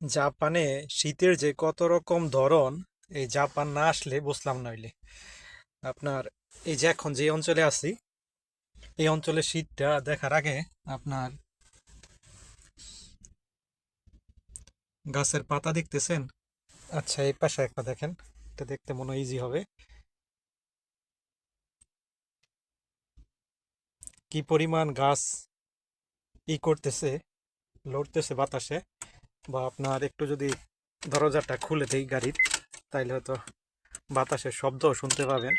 জাপানে শীতের যে কত রকম ধরন, এই জাপান না আসলে বুঝলাম নইলে আপনার এই যে এখন যে অঞ্চলে আছি, এই অঞ্চলের শীতটা দেখার আগে আপনার গাছের পাতা দেখতেছেন? আচ্ছা এই পাশে একটা দেখেন, এটা দেখতে মনে ইজি হবে। কি পরিমাণ গাছ ই করতেছে, লড়তেছে বাতাসে। বা আপনার একটু যদি দরজাটা খুলে দেই গাড়ির, তাইলে হয়তো বাতাসের শব্দও শুনতে পাবেন।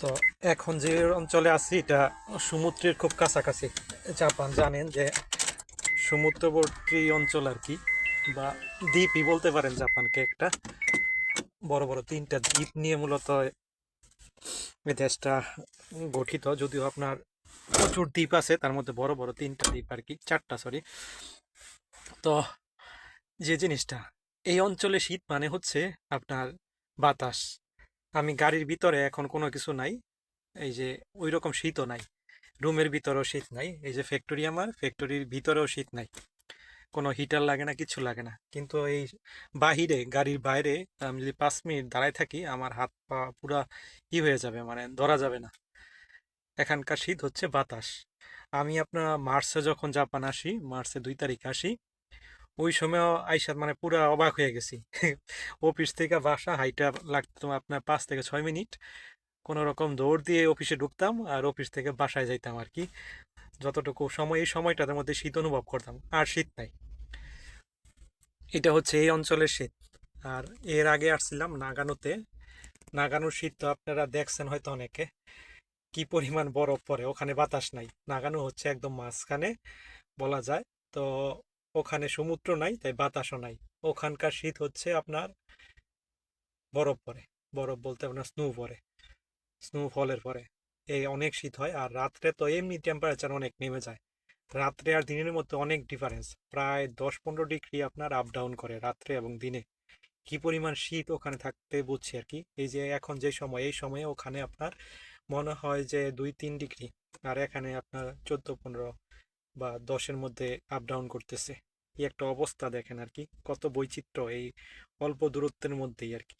তো এখন যে অঞ্চলে আছি, এটা সমুদ্রের খুব কাছাকাছি। জাপান জানেন যে সমুদ্রবর্তী অঞ্চল আর কি। বা দ্বীপই বলতে পারেন জাপানকে একটা। বড় বড় তিনটা দ্বীপ নিয়ে মূলত এই দেশটা গঠিত। যদিও আপনার প্রচুর দ্বীপ আছে, তার মধ্যে বড় বড় তিনটা দ্বীপ আর কি, চারটা সরি তো যে জিনিসটা, এই অঞ্চলে শীত মানে হচ্ছে আপনার বাতাস। আমি গাড়ির ভিতরে এখন কোনো কিছু নাই, এই যে ওই রকম শীতও নাই। রুমের ভিতরেও শীত নাই, এই যে ফ্যাক্টরি আমার ফ্যাক্টরির ভিতরেও শীত নাই। কোনো হিটার লাগে না, কিছু লাগে না। কিন্তু এই বাহিরে, গাড়ির বাইরে, আমি যদি পাঁচ মিনিট দাঁড়ায় থাকি, আমার হাত পা পুরা ই হয়ে যাবে মানে ধরা যাবে না। এখানকার শীত হচ্ছে বাতাস। আমি আপনার মার্চে যখন জাপান আসি, মার্চে দুই তারিখ আসি, ওই সময়ও আইসা মানে পুরা অবাক হয়ে গেছি। অফিস থেকে বাসা, হাইটা লাগতো আপনার পাঁচ থেকে ছয় মিনিট। কোনো রকম দৌড় দিয়ে অফিসে ঢুকতাম আর অফিস থেকে বাসায় যাইতাম আর কি। যতটুকু সময়, এই সময়টার মধ্যে শীত অনুভব করতাম, আর শীত নাই। এটা হচ্ছে এই অঞ্চলের শীত। আর এর আগে আসছিলাম নাগানোতে। নাগানোর শীত তো আপনারা দেখছেন হয়তো অনেকে। কি পরিমাণ বরফ পড়ে ওখানে বাতাস নাই। নাগানো হচ্ছে একদম মাঝখানে, বলা যায়। তো ওখানে সমুদ্র নাই, তাই বাতাসও নাই। ওখানকার শীত হচ্ছে আপনার বরফ পড়ে বরফ বলতে আপনার স্নো পড়ে স্নোফলের পরে। এই অনেক শীত হয় আর রাত্রে তো এমনি টেম্পারেচার অনেক নেমে যায়। রাত্রে আর দিনের মধ্যে অনেক ডিফারেন্স প্রায় দশ পনেরো ডিগ্রি আপনার আপ ডাউন করে রাত্রে এবং দিনে। কি পরিমাণ শীত ওখানে থাকতে বুঝছি আর কি। এই যে এখন যে সময়, এই সময়ে ওখানে আপনার মনে হয় যে দুই তিন ডিগ্রি আর এখানে আপনার চোদ্দ পনেরো বা দশের মধ্যে আপ ডাউন করতেছে। এই একটা অবস্থা দেখেন আর কি। কত বৈচিত্র্য এই অল্প দূরত্বের মধ্যেই আর কি।